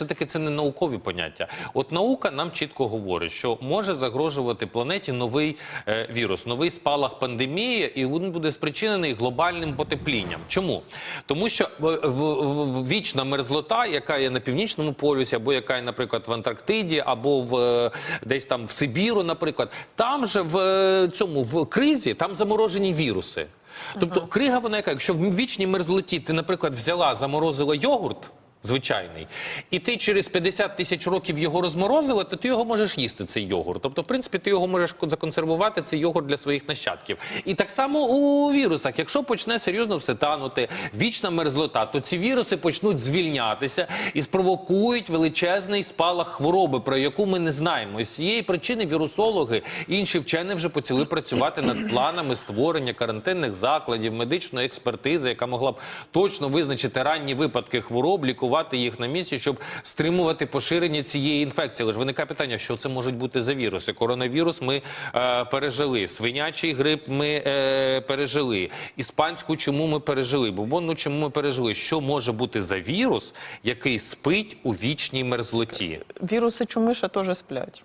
все таки це не наукові поняття. От наука нам чітко говорить, що може загрожувати планеті новий е, вірус, новий спалах пандемії, і він буде спричинений глобальним потеплінням. Чому? Тому що е, в, в- в- вічна мерзлота, яка є на північному полюсі, або яка є, наприклад, в Антарктиді, або в е, десь там в Сибіру, наприклад, там же в е, цьому в кризі там заморожені віруси. Тобто крига вона яка, якщо в вічній мерзлоті ти, наприклад, взяла, заморозила йогурт. Звичайний, і ти через 50 тисяч років його розморозила, то ти його можеш їсти, цей йогурт. Тобто, в принципі, ти його можеш ко- законсервувати, цей йогурт для своїх нащадків. І так само у вірусах, якщо почне серйозно все танути, вічна мерзлота, то ці віруси почнуть звільнятися і спровокують величезний спалах хвороби, про яку ми не знаємо. І з цієї причини вірусологи інші вчені вже почали працювати над планами створення карантинних закладів, медичної експертизи, яка могла б точно визначити ранні випадки хвороб, лікувати їх на місці, щоб стримувати поширення цієї інфекції. Але ж виникає питання, що це можуть бути за віруси. Коронавірус ми е, пережили, свинячий грип ми е, пережили, іспанську чому ми пережили, бубонну чому ми пережили. Що може бути за вірус, який спить у вічній мерзлоті? Віруси чумиша теж сплять.